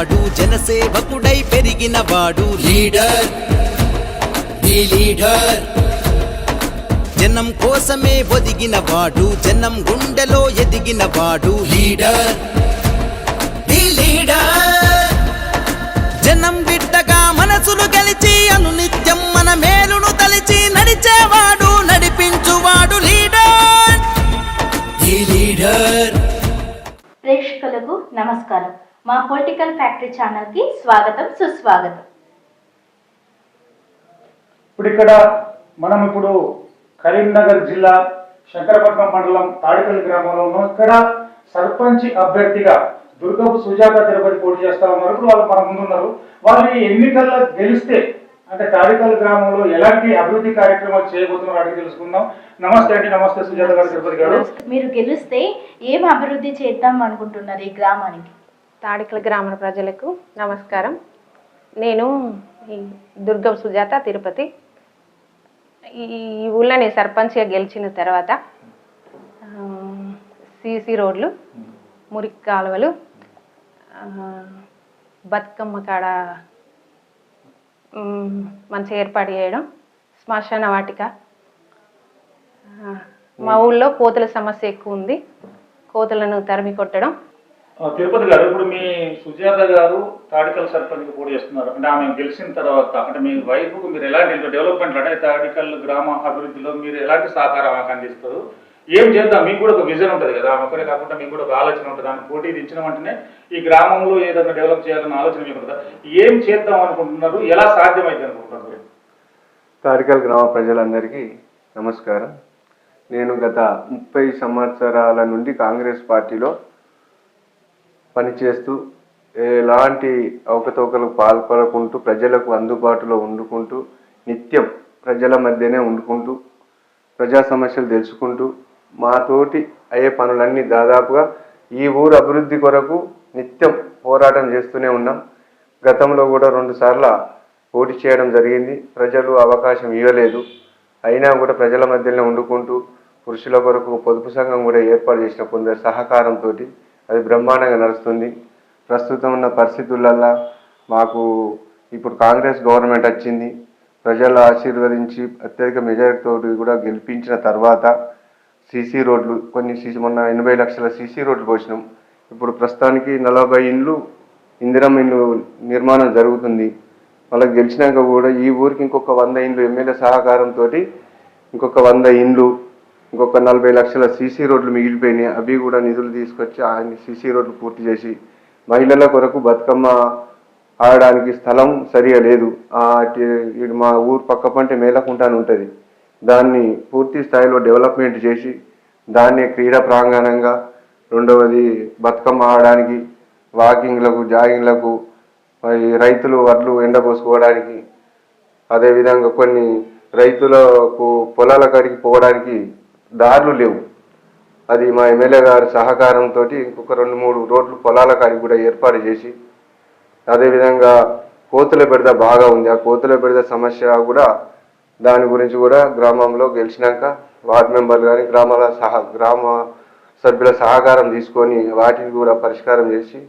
వాడు జనసేవకుడై పెరిగిన వాడు. లీడర్. The leader. జనం కోసమే ఒదిగిన వాడు జనం గుండెలో ఎదిగిన వాడు. లీడర్. The leader. జనం బిడ్డగా మనసులు గెలిచి అనునిత్యం మన మేలును తలిచి నడిచేవాడు నడిపించువాడు లీడర్. The leader. ప్రేక్షకులకు నమస్కారం. మా పొలిటికల్ ఫ్యాక్టరీ ఛానల్కి స్వాగతం సుస్వాగతం. ఇప్పుడు ఇక్కడ మనం ఇప్పుడు కరీంనగర్ జిల్లా శంకరపట్నం మండలం తాడిపల్లి గ్రామంలో ఉన్నాం. ఇక్కడ సర్పంచ్ అభ్యర్థిగా దుర్గపు సుజాత తిరుపతి పోటీ చేస్తా ఉన్నారు. ఇప్పుడు వాళ్ళు మన ముందు ఉన్నారు వాళ్ళు ఈ ఎన్నికల్లో గెలిస్తే అంటే తాడిపల్లి గ్రామంలో ఎలాంటి అభివృద్ధి కార్యక్రమాలు చేయబోతున్నారో అడిగి తెలుసుకుందాం. నమస్తే అండి నమస్తే సుజాత గారు తిరుపతి గారు. మీరు గెలిస్తే ఏం అభివృద్ధి చేద్దాం అనుకుంటున్నారు ఈ గ్రామానికి? తాడికల గ్రామ ప్రజలకు నమస్కారం. నేను ఈ దుర్గం సుజాత తిరుపతి. ఈ ఊళ్ళో ఊళ్ళని సర్పంచ్గా గెలిచిన తర్వాత సీసీ రోడ్లు మురికి కాలువలు బతుకమ్మ కాడ మంచిగా ఏర్పాటు చేయడం శ్మశాన వాటిక. మా ఊళ్ళో కోతుల సమస్య ఎక్కువ ఉంది. కోతులను తరిమి కొట్టడం. తిరుపతి గారు ఇప్పుడు మీ సుజాత గారు తాడికల్ సర్పంచ్ పోటీ చేస్తున్నారు. అంటే ఆమె గెలిచిన తర్వాత అంటే మీ వైపుకు మీరు ఎలాంటి డెవలప్మెంట్ అంటే తాడికల్ గ్రామ అభివృద్ధిలో మీరు ఎలాంటి సహకారం ఆమెకు అందిస్తారు? ఏం చేద్దాం? మీకు కూడా ఒక విజన్ ఉంటుంది కదా ఆమె ఒకరే కాకుండా మీకు కూడా ఒక ఆలోచన ఉంటుంది. ఆమె పోటీ ఇచ్చిన వెంటనే ఈ గ్రామంలో ఏదైనా డెవలప్ చేయాలన్న ఆలోచన మీకు ఉంటుంది ఏం చేద్దాం అనుకుంటున్నారు? ఎలా సాధ్యమైంది అనుకుంటున్నారు తాడికల్ గ్రామ ప్రజలందరికీ నమస్కారం. నేను గత ముప్పై సంవత్సరాల నుండి కాంగ్రెస్ పార్టీలో పనిచేస్తూ ఎలాంటి అవకతవకలకు పాల్పడకుంటూ ప్రజలకు అందుబాటులో ఉండుకుంటూ నిత్యం ప్రజల మధ్యనే ఉండుకుంటూ ప్రజా సమస్యలు తెలుసుకుంటూ మాతోటి అయ్యే పనులన్నీ దాదాపుగా ఈ ఊరు అభివృద్ధి కొరకు నిత్యం పోరాటం చేస్తూనే ఉన్నాం. గతంలో కూడా రెండుసార్లు పోటీ చేయడం జరిగింది. ప్రజలు అవకాశం ఇవ్వలేదు. అయినా కూడా ప్రజల మధ్యనే వండుకుంటూ పురుషుల కొరకు పొదుపు సంఘం కూడా ఏర్పాటు చేసిన కొందరు సహకారంతో అది బ్రహ్మాండంగా నడుస్తుంది. ప్రస్తుతం ఉన్న పరిస్థితులల్లో మాకు ఇప్పుడు కాంగ్రెస్ గవర్నమెంట్ వచ్చింది. ప్రజలు ఆశీర్వదించి అత్యధిక మెజారిటీతో కూడా గెలిపించిన తర్వాత సీసీ రోడ్లు కొన్ని సీసీ మొన్న ఎనభై లక్షల సీసీ రోడ్లు పోసినాం ఇప్పుడు ప్రస్తుతానికి నలభై ఇండ్లు ఇందిరం ఇండ్లు నిర్మాణం జరుగుతుంది. వాళ్ళకి గెలిచినాక కూడా ఈ ఊరికి ఇంకొక వంద ఇండ్లు ఎమ్మెల్యే సహకారంతో ఇంకొక వంద ఇండ్లు ఇంకొక నలభై లక్షల సీసీ రోడ్లు మిగిలిపోయినాయి. అవి కూడా నిధులు తీసుకొచ్చి ఆయన సీసీ రోడ్లు పూర్తి చేసి మహిళల కొరకు బతుకమ్మ ఆడడానికి స్థలం సరిగా లేదు. మా ఊరు పక్క పంటే మేలకుంట అని ఉంటుంది. దాన్ని పూర్తి స్థాయిలో డెవలప్మెంట్ చేసి దాన్ని క్రీడా ప్రాంగణంగా రెండవది బతుకమ్మ ఆడడానికి వాకింగ్లకు జాగింగ్లకు రైతులు వడ్లు ఎండపోసుకోవడానికి అదేవిధంగా కొన్ని రైతులకు పొలాల కాడికి పోవడానికి దారులు లేవు. అది మా ఎమ్మెల్యే గారి సహకారంతో ఇంకొక రెండు మూడు రోడ్లు పొలాల కాడికి కూడా ఏర్పాటు చేసి అదేవిధంగా కోతుల బెడద బాగా ఉంది. ఆ కోతుల బెడద సమస్య కూడా దాని గురించి కూడా గ్రామంలో గెలిచినాక వార్డు మెంబర్లు కానీ గ్రామాల సహ గ్రామ సభ్యుల సహకారం తీసుకొని వాటిని కూడా పరిష్కారం చేసి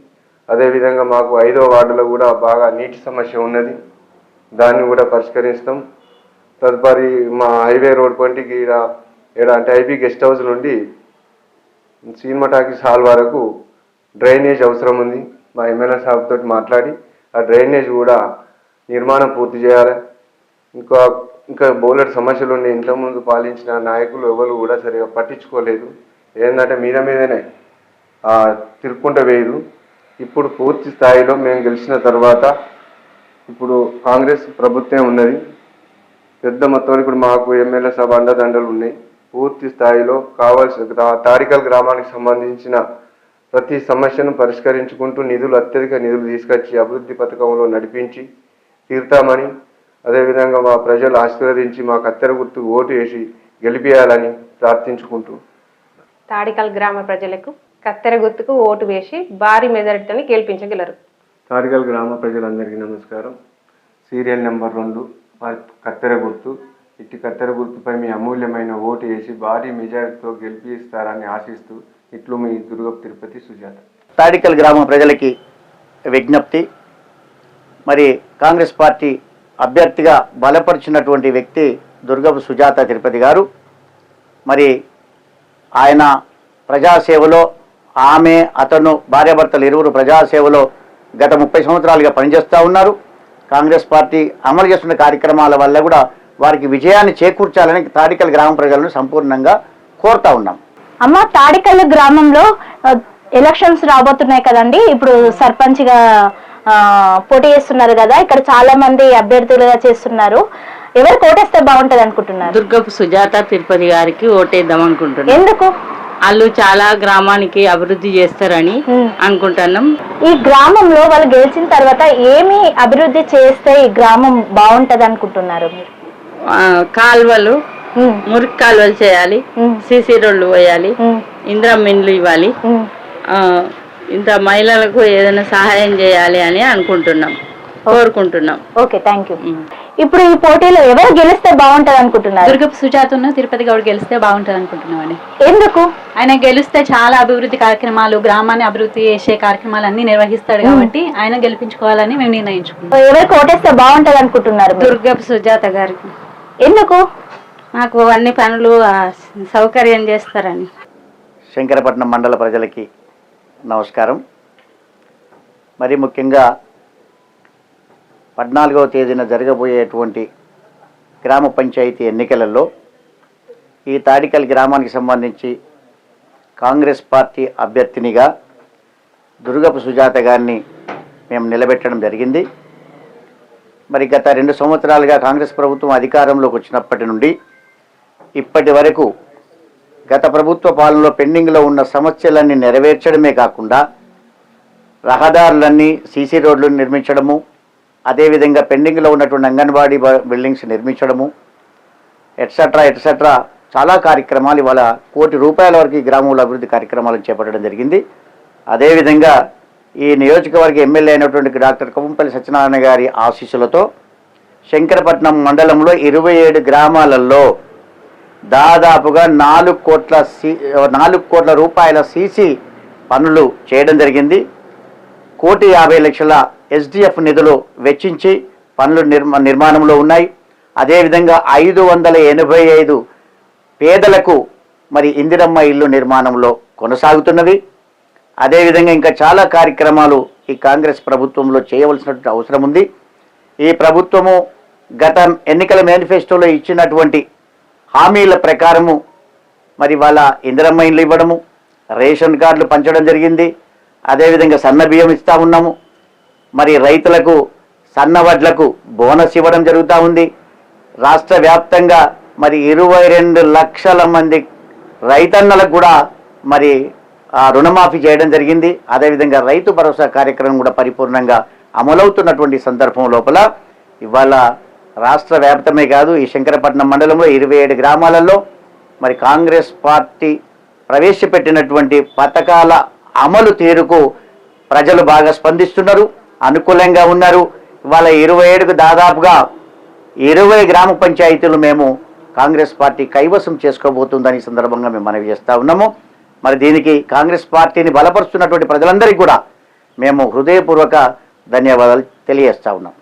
అదేవిధంగా మాకు ఐదో వార్డులో కూడా బాగా నీటి సమస్య ఉన్నది. దాన్ని కూడా పరిష్కరిస్తాం. తదుపరి మా హైవే రోడ్ పంటికి ఇలాంటి ఐపీ అంటే ఐబీ గెస్ట్ హౌస్ నుండి సినిమా టాకీస్ హాల్ వరకు డ్రైనేజ్ అవసరం ఉంది. మా ఎమ్మెల్యే సాబ్ తోటి మాట్లాడి ఆ డ్రైనేజ్ కూడా నిర్మాణం పూర్తి చేయాలి. ఇంకా ఇంకా బోలెడు సమస్యలు ఉండే ఇంతకుముందు పాలించిన నాయకులు ఎవరు కూడా సరిగా పట్టించుకోలేదు. ఏంటంటే మీద మీదనే తిరుక్కుంట వేయదు ఇప్పుడు పూర్తి స్థాయిలో మేము గెలిచిన తర్వాత ఇప్పుడు కాంగ్రెస్ ప్రభుత్వం ఉన్నది. పెద్ద మొత్తంలో ఇప్పుడు మాకు ఎమ్మెల్యే సభ అండదండలు ఉన్నాయి. పూర్తి స్థాయిలో కావాల్సిన తాడికల్ గ్రామానికి సంబంధించిన ప్రతి సమస్యను పరిష్కరించుకుంటూ నిధులు అత్యధిక నిధులు తీసుకొచ్చి అభివృద్ధి పథకంలో నడిపించి తీరుతామని అదేవిధంగా మా ప్రజలు ఆశీర్వదించి మా కత్తెర గుర్తు ఓటు వేసి గెలిపియాలని ప్రార్థించుకుంటూ. తాడికల్ గ్రామ ప్రజలకు కత్తెర గుర్తుకు ఓటు వేసి భారీ మెజారిటీని గెలిపించగలరు. తాడికల్ గ్రామ ప్రజలందరికీ నమస్కారం. సీరియల్ నెంబర్ రెండు కత్తెర గుర్తు. ఇట్టి కత్తెర గుర్తుపై మీ అమూల్యమైన ఓటు వేసి భారీ మెజారిటీతో గెలిపిస్తారని ఆశిస్తూ ఇట్లు మీ దుర్గ తిరుపతి సుజాత. తాడికల్ గ్రామ ప్రజలకి విజ్ఞప్తి. మరి కాంగ్రెస్ పార్టీ అభ్యర్థిగా బలపరిచినటువంటి వ్యక్తి దుర్గపు సుజాత తిరుపతి గారు. మరి ఆయన ప్రజాసేవలో ఆమె అతను భార్యాభర్తలు ఇరువురు ప్రజాసేవలో గత ముప్పై సంవత్సరాలుగా పనిచేస్తూ ఉన్నారు. కాంగ్రెస్ పార్టీ అమలు చేస్తున్న కార్యక్రమాల వల్ల కూడా వారికి విజయాన్ని చేకూర్చాలని తాడికల్ గ్రామ ప్రజలను సంపూర్ణంగా కోరుతా ఉన్నాం. అమ్మ తాడికల్లు గ్రామంలో ఎలక్షన్స్ రాబోతున్నాయి కదండి. ఇప్పుడు సర్పంచ్గా పోటీ చేస్తున్నారు కదా. ఇక్కడ చాలా మంది అభ్యర్థులుగా చేస్తున్నారు. ఎవరు కోటేస్తే బాగుంటది అనుకుంటున్నారు? దుర్గపు సుజాత తిరుపతి గారికి ఓటేద్దాం అనుకుంటున్నాం. ఎందుకు? వాళ్ళు చాలా గ్రామానికి అభివృద్ధి చేస్తారని. అనుకుంటున్నాం. ఈ గ్రామంలో వాళ్ళు గెలిచిన తర్వాత ఏమి అభివృద్ధి చేస్తే ఈ గ్రామం బాగుంటది అనుకుంటున్నారు మీరు? కాలువలు మురికి కాలువలు చేయాలి. సీసీ రోడ్లు వేయాలి ఉమ్, ఇందిరా మిన్లు ఇవ్వాలి. ఇంత మహిళలకు ఏదైనా సహాయం చేయాలి అని అనుకుంటున్నాం కోరుకుంటున్నాం. Okay thank you. ఇప్పుడు ఈ పోటీలో ఎవరు గెలిస్తే బాగుంటది అనుకుంటున్నారు? దుర్గపు సుజాతను తిరుపతి గౌడ్ గెలిస్తే బాగుంటుంది అనుకుంటున్నామండి. ఎందుకు? ఆయన గెలిస్తే చాలా అభివృద్ధి కార్యక్రమాలు గ్రామాన్ని అభివృద్ధి చేసే కార్యక్రమాలు అన్ని నిర్వహిస్తాడు కాబట్టి ఆయన గెలిపించుకోవాలని మేము నిర్ణయించుకున్నాం ఎవరు కోటేస్తే బాగుంటది అనుకుంటున్నారు? దుర్గపు సుజాత గారికి. ఎందుకు? మాకు అన్ని పనులు సౌకర్యం చేస్తారని. శంకరపట్నం మండల ప్రజలకి నమస్కారం. మరి ముఖ్యంగా పద్నాలుగవ తేదీన జరగబోయేటువంటి గ్రామ పంచాయతీ ఎన్నికలలో ఈ తాడికల్ గ్రామానికి సంబంధించి కాంగ్రెస్ పార్టీ అభ్యర్థినిగా దుర్గపు సుజాత గారిని మేము నిలబెట్టడం జరిగింది. మరి గత రెండు సంవత్సరాలుగా కాంగ్రెస్ ప్రభుత్వం అధికారంలోకి వచ్చినప్పటి నుండి ఇప్పటి వరకు గత ప్రభుత్వ పాలనలో పెండింగ్లో ఉన్న సమస్యలన్నీ నెరవేర్చడమే కాకుండా రహదారులన్నీ సీసీ రోడ్లు నిర్మించడము అదేవిధంగా పెండింగ్లో ఉన్నటువంటి అంగన్వాడీ బ- బిల్డింగ్స్ నిర్మించడము ఎట్సెట్రా ఎట్సెట్రా చాలా కార్యక్రమాలు ఇవాళ కోటి రూపాయల వరకు గ్రామంలో అభివృద్ధి కార్యక్రమాలను చేపట్టడం జరిగింది. అదేవిధంగా ఈ నియోజకవర్గ ఎమ్మెల్యే అయినటువంటి డాక్టర్ కొమ్మంపల్లి సత్యనారాయణ గారి ఆశీస్సులతో శంకరపట్నం మండలంలో ఇరవై ఏడు గ్రామాలలో దాదాపుగా నాలుగు కోట్ల సి నాలుగు కోట్ల రూపాయల సీసీ పనులు చేయడం జరిగింది. కోటి యాభై లక్షల ఎస్డిఎఫ్ నిధులు వెచ్చించి పనులు నిర్మా నిర్మాణంలో ఉన్నాయి. అదేవిధంగా ఐదు వందల ఎనభై ఐదు పేదలకు మరి ఇందిరమ్మ ఇల్లు నిర్మాణంలో కొనసాగుతున్నది. అదేవిధంగా ఇంకా చాలా కార్యక్రమాలు ఈ కాంగ్రెస్ ప్రభుత్వంలో చేయవలసినటువంటి అవసరం ఉంది. ఈ ప్రభుత్వము గత ఎన్నికల మేనిఫెస్టోలో ఇచ్చినటువంటి హామీల ప్రకారము మరి వాళ్ళ ఇందిరమ్మ ఇండ్లు ఇవ్వడము రేషన్ కార్డులు పంచడం జరిగింది. అదేవిధంగా సన్న బియ్యం ఇస్తా ఉన్నాము. మరి రైతులకు సన్న వడ్లకు బోనస్ ఇవ్వడం జరుగుతూ ఉంది. రాష్ట్ర వ్యాప్తంగా మరి ఇరవై రెండు లక్షల మంది రైతన్నలకు కూడా మరి రుణమాఫీ చేయడం జరిగింది. అదేవిధంగా రైతు భరోసా కార్యక్రమం కూడా పరిపూర్ణంగా అమలవుతున్నటువంటి సందర్భం లోపల ఇవాళ రాష్ట్ర వ్యాప్తమే కాదు ఈ శంకరపట్నం మండలంలో ఇరవై ఏడు గ్రామాలలో మరి కాంగ్రెస్ పార్టీ ప్రవేశపెట్టినటువంటి పథకాల అమలు తీరుకు ప్రజలు బాగా స్పందిస్తున్నారు అనుకూలంగా ఉన్నారు. ఇవాళ ఇరవై ఏడుకు దాదాపుగా ఇరవై గ్రామ పంచాయతీలు మేము కాంగ్రెస్ పార్టీ కైవసం చేసుకోబోతుందని సందర్భంగా మేము మనవి చేస్తా ఉన్నాము. మరి దీనికి కాంగ్రెస్ పార్టీని బలపరుస్తున్నటువంటి ప్రజలందరికీ కూడా మేము హృదయపూర్వక ధన్యవాదాలు తెలియజేస్తా ఉన్నాం.